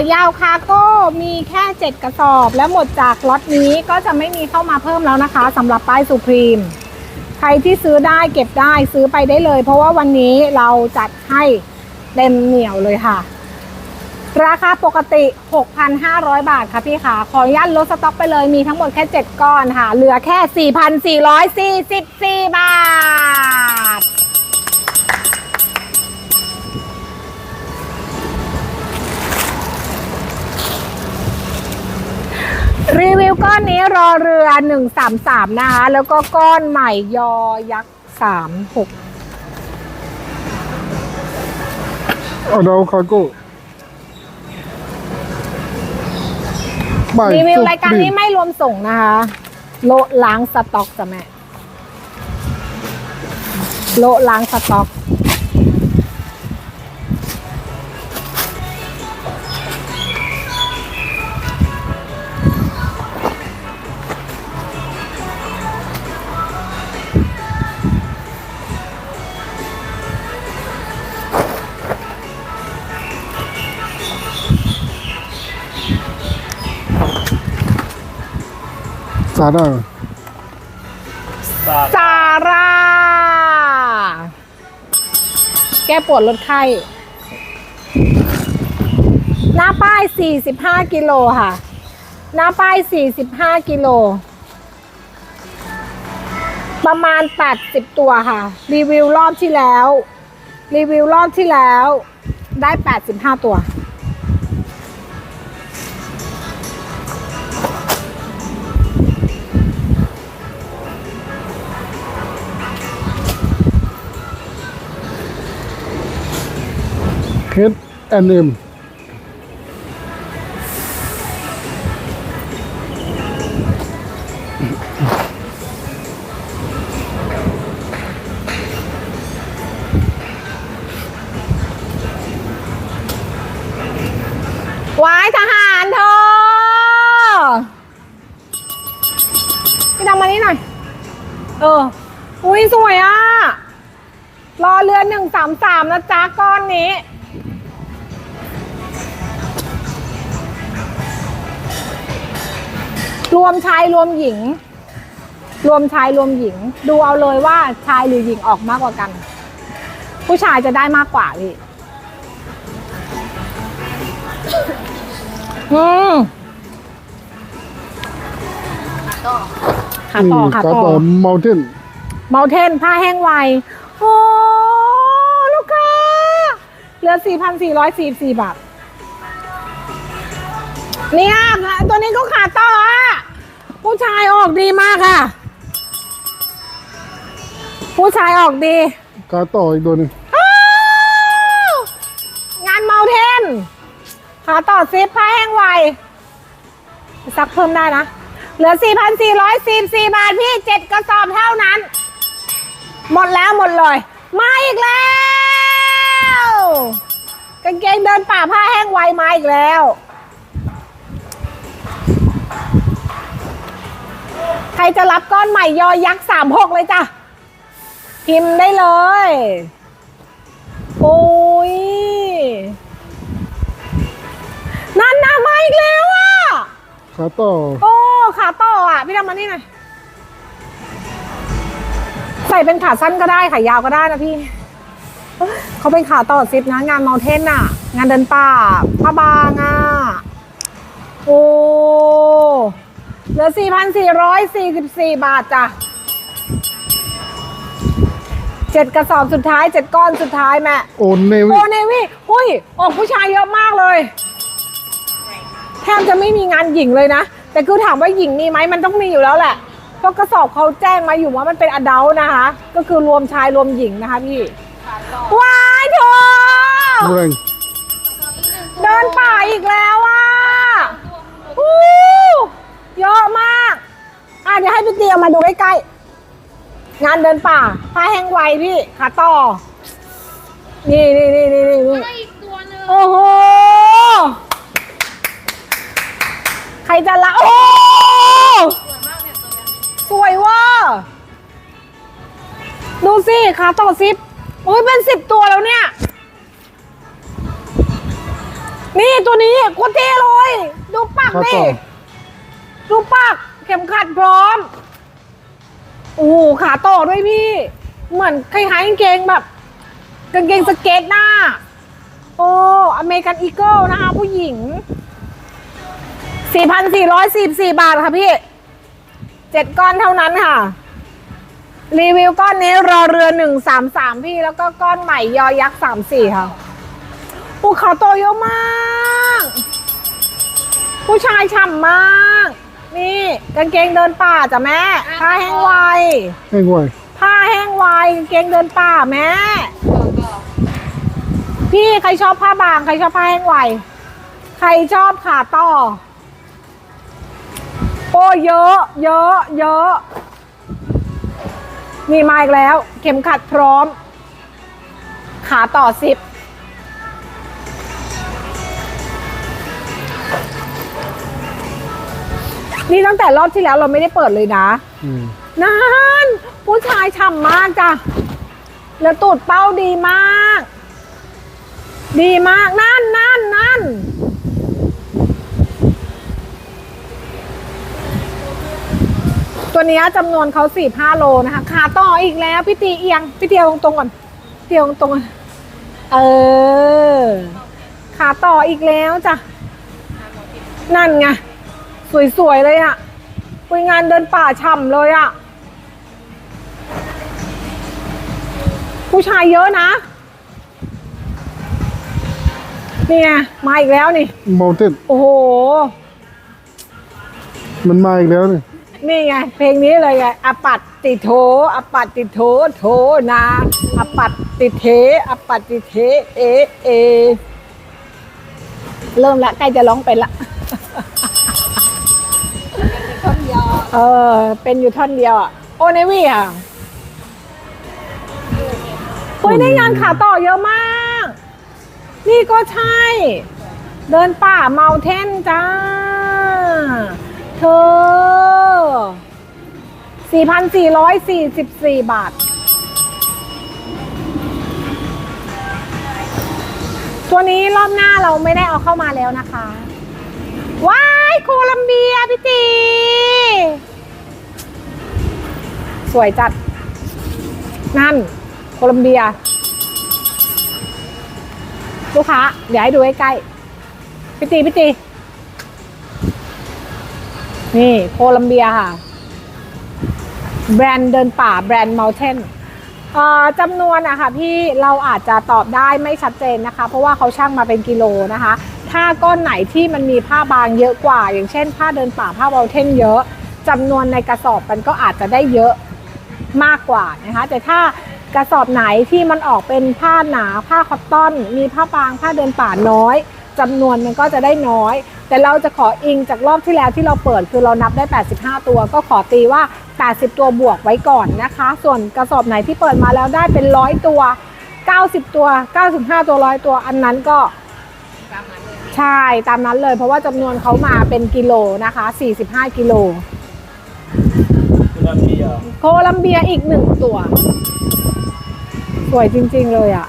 ายาวคาโก้มีแค่ 7 กระสอบ และหมดจากล็อตนี้ก็จะไม่มีเข้ามาเพิ่มแล้วนะคะสำหรับป้ายสุพรีม ใครที่ซื้อได้เก็บได้ซื้อไปได้เลย เพราะว่าวันนี้เราจัดให้เต็มเหนียวเลยค่ะ ราคาปกติ 6,500 บาทค่ะพี่ค่ะ ขออนุญาตลดสต็อกไปเลยมีทั้งหมดแค่ 7 ก้อนค่ะ เหลือแค่ 4,444 บาท อนนี้รอเรือ 133 นะคะ แล้วก็ก้อนใหม่ยอยักษ์ 36เอาดาวคาโก้บ่ายรีวิวสุดรายการปนี้ไม่รวมส่งนะคะ โลล้างสต็อกจ้ะแม่ โลล้างสต็อการ่าซาร่า แก้ปวดลดไข้ หน้าป้าย 45 กิโลค่ะ หน้าป้าย 45 กิโล ประมาณ 80 ตัวค่ะ รีวิวรอบที่แล้ว รีวิวรอบที่แล้ว ได้ 85 ตัว เคสแอนเอ็มวายทหารเธอพี่ดำมานี่หน่อย เออ อุ้ยสวยอะ รอเรือหนึ่งสามสามนะจ๊ะก้อนนี้ รวมชายรวมหญิง รวมชายรวมหญิง ดูเอาเลยว่าชายหรือหญิงออกมากกว่ากัน ผู้ชายจะได้มากกว่าพี่อืมขาต่อขาต่อคาโต้เมลเทนเมาเทนผ้าแห้งไวโอ้ลูกค้าเหลือ 4,444 บาทเนี่ยตัวนี้ก็ขาต่ออะผู้ ชายออกดีมากค่ะ ผู้ชายออกดีคาโต้อีกตัวหนึงอ้าวงานเมาเทนขาต่อซิปผ้าแห้งไวซักเพิ่มได้นะ เหลือ 4,444 บาทพี่ 7 กระสอบเท่านั้น หมดแล้วหมดเลย มาอีกแล้ว กางเกงเดินป่าผ้าแห้งไวมาอีกแล้ว ใครจะรับก้อนใหม่ยอยักษ์36เลยจ้ะ พิมพ์ได้เลย โอ้ยนั่นนะมาอีกแล้วอะคาโต้โอ้ ขาต่ออะ พี่ดำมานี่หน่อยใส่เป็นขาสั้นก็ได้ขายาวก็ได้นะพี่ เขาเป็นขาต่อซิปนะ งานเมลเทนอะ งานเดินป่าผ้าบางอะ โอ้ เหลือ 4,444 บาทจ้ะเจ็ดกระสอบสุดท้ายเจ็ดก้อนสุดท้ายแม่โอนเนวิโอเนวี่หุ้ยออกผู้ชายเยอะมากเลย แทบจะไม่มีงานหญิงเลยนะ แต่คือถามว่าหญิงมีไหมมันต้องมีอยู่แล้วแหละ เพราะกระสอบเขาแจ้งมาอยู่ว่ามันเป็นอดัลนะคะ ก็คือรวมชายรวมหญิงนะคะพี่ว้ายเธอแรงเดินป่าอีกแล้วอะอู้เยอะมาก อะเดี๋ยวให้พี่เตียมาดูใกล้ๆงานเดินป่าผ้าแห้งไวพี่ขาต่อ นี่นี่นี่นี่นี่นี่อีกตัวหนึ่งโอ้โหใครจะละโอ้ สวยมากเนี่ยตัวเนี้ยสวยเว่าดูสิขาต่อซิปอุ้ยเป็นสิบตัวแล้วเนี่ย นี่ตัวนี้โคตรเท่เลย ดูปักขาดิต่อ ดูปัก เข็มขัดพร้อม โอ้โหขาต่อด้วยพี่ เหมือนคล้ายๆกางเกงแบบกางเกงสเก็ตหน้า โอ้อเมริกันอีเกิลนะคะ ผู้หญิง 4,444 บาทค่ะพี่ เจ็ดก้อนเท่านั้นค่ะ รีวิวก้อนนี้รอเรือ 133 พี่ แล้วก็ก้อนใหม่ยอยักษ์ 34 ค่ะภูเขาโตเยอะมาก ผู้ชายฉ่ำมาก นี่กางเกงเดินป่าจ้ะแม่ ผ้าแห้งไว แห้งไวผ้าแห้งไวกางเกงเดินป่าแม่บอกบอกพี่ใครชอบผ้าบาง ใครชอบผ้าแห้งไว ใครชอบขาต่อ โอ้เยอะ เยอะ เยอะ นี่มาอีกแล้ว เข็มขัดพร้อม ขาต่อสิบ นี่ตั้งแต่รอบที่แล้วเราไม่ได้เปิดเลยนะอืมนั่นผู้ชายฉ่ำมากจ้ะแล้วตูดเป้าดีมาก ดีมากนั่นนั่นนั่นตัวเนี้ยจำนวนเขาสี่ห้าโลนะคะขาต่ออีกแล้ว พี่ตีเอียง พี่เตียวตรงๆก่อนเตียวตรงๆก่อนเออ ขาต่ออีกแล้วจ้ะ นั่นไง สวยๆเลยอะคุยงานเดินป่าฉ่ำเลยอะผู้ชายเยอะนะ นี่ไงมาอีกแล้วนี่เมลเทนโอ้โห มันมาอีกแล้วนี่นี่ไง เพลงนี้เลยไงอปัตติโทอปัตติโทโทนาอปัตติเทอปัตติเทเอเอ เริ่มละใกล้จะร้องเป็นละท่อนยอ เออ เป็นอยู่ท่อนเดียวอะ โอเนวี่อะเฮ้ยได้งานขาต่อเยอะมาก นี่ก็ใช่ เดินป่าเมาเทนจ้า เธอ 4,444 บาท ตัวนี้รอบหน้าเราไม่ได้เอาเข้ามาแล้วนะคะ ว้า โคลัมเบียพี่ตีสวยจัด นั่น โคลัมเบีย ลูกค้า เดี๋ยวให้ดูใกล้ๆพี่ตีพี่ตีนี่โคลัมเบียค่ะ แบรนด์เดินป่าแบรนด์ Mountain เอ่อจำนวนอะค่ะพี่เราอาจจะตอบได้ไม่ชัดเจนนะคะ เพราะว่าเขาช่างมาเป็นกิโลนะคะ ถ้าก้อนไหนที่มันมีผ้าบางเยอะกว่า อย่างเช่น ผ้าเดินป่าผ้าเบลเทนเยอะจำนวนในกระสอบมันก็อาจจะได้เยอะมากกว่านะคะ แต่ถ้ากระสอบไหนที่มันออกเป็นผ้าหนาผ้าคอตตอน มีผ้าบางผ้าเดินป่าน้อยจำนวนมันก็จะได้น้อย แต่เราจะขออิงจากรอบที่แล้วที่เราเปิดคือเรานับได้ 85 ตัว ก็ขอตีว่า 80 ตัวบวกไว้ก่อนนะคะ ส่วนกระสอบไหนที่เปิดมาแล้วได้เป็นร้อยตัว 90 ตัว 95 ตัวร้อยตัวอันนั้นก็ ใช่ตามนั้นเลยเพราะว่าจำนวนเขามาเป็นกิโลนะคะ 45 กิโล โคลัมเบียโคลัมเบียอีกหนึ่งตัว สวยจริงๆเลยอะ่ะ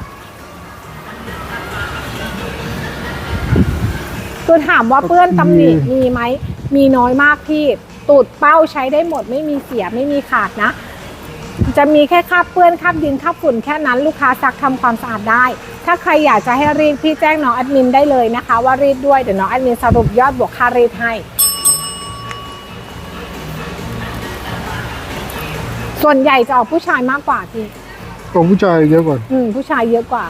คือถามว่าเปื้อนตำหนิมีไหม มีน้อยมากพี่ตูดเป้าใช้ได้หมดไม่มีเสียไม่มีขาดนะ จะมีแค่คราบเปื้อนคราบดินคราบฝุ่นแค่นั้นลูกค้าซักทำความสะอาดได้ ถ้าใครอยากจะให้รีดพี่แจ้งน้องแอดมินได้เลยนะคะ ว่ารีดด้วยเดี๋ยวน้องแอดมินสรุปยอดบวกค่ารีดให้ ส่วนใหญ่จะออกผู้ชายมากกว่าพี่ของผู้ชายเยอะกว่า อืมผู้ชายเยอะกว่า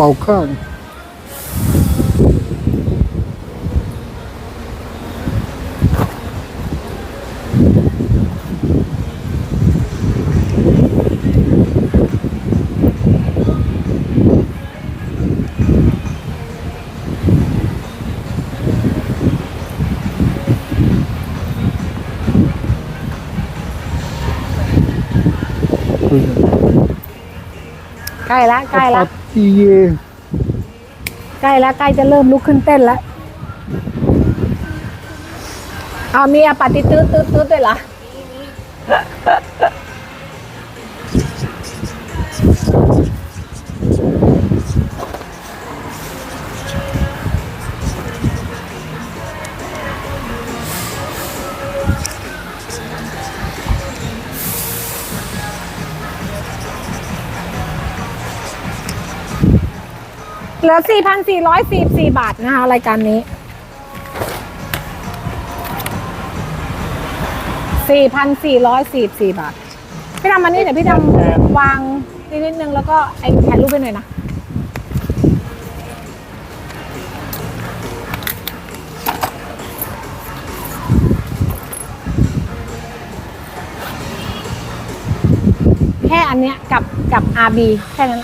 ก ใกล้ละใกล้ละปัดอีเยใกล้ละใกล้จะเริ่มลุกขึ้นเต้นแล้วเอามีอาปาติตืดตืดตืดด้วยเหรอ เหลือ 4,444 บาทนะคะ รายการนี้ 4,444 บาท พี่ดำมานี่เดี๋ยวพี่ดำวางนิดนิดนึงแล้วก็ไอ้ถ่ายรูปไปหน่อยนะ แค่อันเนี้ยกับกับ RB แค่นั้น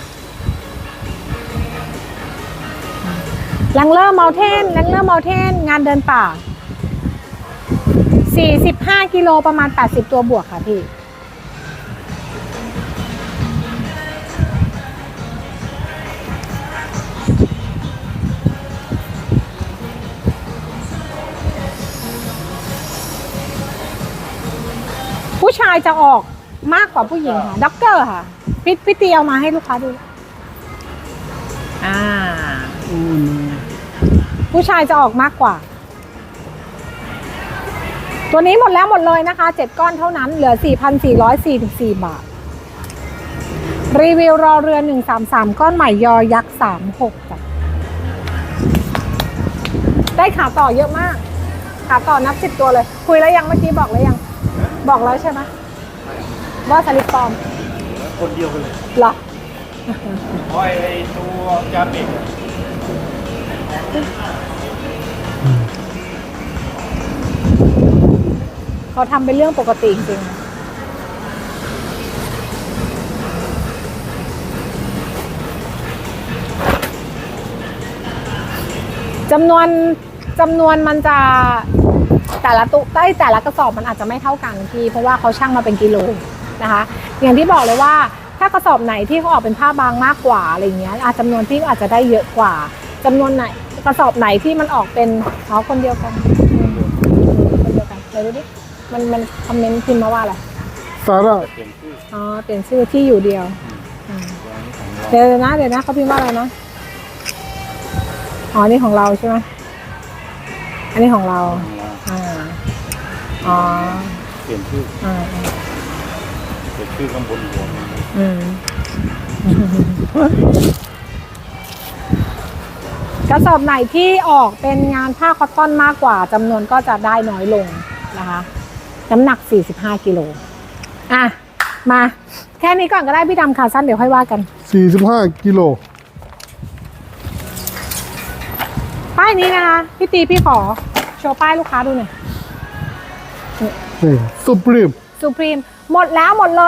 แรงเลอร์เมลเทนแรงเลอร์เมลเทนงานเดินป่า 45 กิโลประมาณ 80 ตัวบวกค่ะพี่ผู้ชายจะออกมากกว่าผู้หญิงค่ะด็อกเกอร์ค่ะพี่พี่ตีเอามาให้ลูกค้าดู อ่า อืม ผู้ชายจะออกมากกว่า ตัวนี้หมดแล้วหมดเลยนะคะเจ็ดก้อนเท่านั้นเหลือ 4,444 บาท รีวิวรอเรือ 133 ก้อนใหม่ยอยักษ์ 36จ้ะได้ขาต่อเยอะมาก ขาต่อนับสิบตัวเลย คุยแล้วยังเมื่อกี้บอกแล้วยัง บอกแล้วใช่ไหมว่าสลิปปลอม คนเดียวกันเลยเหรอ เพราะไอ้ตัวจาปิด เขาทำเป็นเรื่องปกติจริงๆจำนวนจำนวนมันจะแต่ละตุได้แต่ละกระสอบมันอาจจะไม่เท่ากันพี่ เพราะว่าเขาช่างมาเป็นกิโลนะคะ อย่างที่บอกเลยว่าถ้ากระสอบไหนที่เขาออกเป็นผ้าบางมากกว่าอะไรเงี้ยอาจจำนวนที่อาจจะได้เยอะกว่าจำนวนไหน ระสอบไหนที่มันออกเป็นอ๋อคนเดียวกันอืมคนเดียวกันเดี๋ยวดูดิมันมันคอมเมนต์พิมพ์มาว่าอะไรซาร่าเปลี่ยนชื่ออ๋อเปลี่ยนชื่อที่อยู่เดียวอืมตัวนี้ของเราเดี๋ยวนะเดี๋ยวนะเขาพิมพ์ว่าอะไรนะอ๋อนี่ของเราใช่ไหมอันนี้ของเราของเราอ่าอ๋อเปลี่ยนชื่ออ่า เปลี่ยนชื่อข้างบนหัวมันอืม กระสอบไหนที่ออกเป็นงานผ้าคอตตอนมากกว่าจำนวนก็จะได้น้อยลงนะคะน้ำหนัก 45กิโลอะ มา แค่นี้ก่อนก็ได้พี่ดำขาสั้นเดี๋ยวค่อยว่ากัน 45กิโลป้ายนี้นะคะ พี่ตีพี่ขอ โชว์ป้ายลูกค้าดูหน่อยนี่สุพรีมสุพรีมหมดแล้วหมดเลย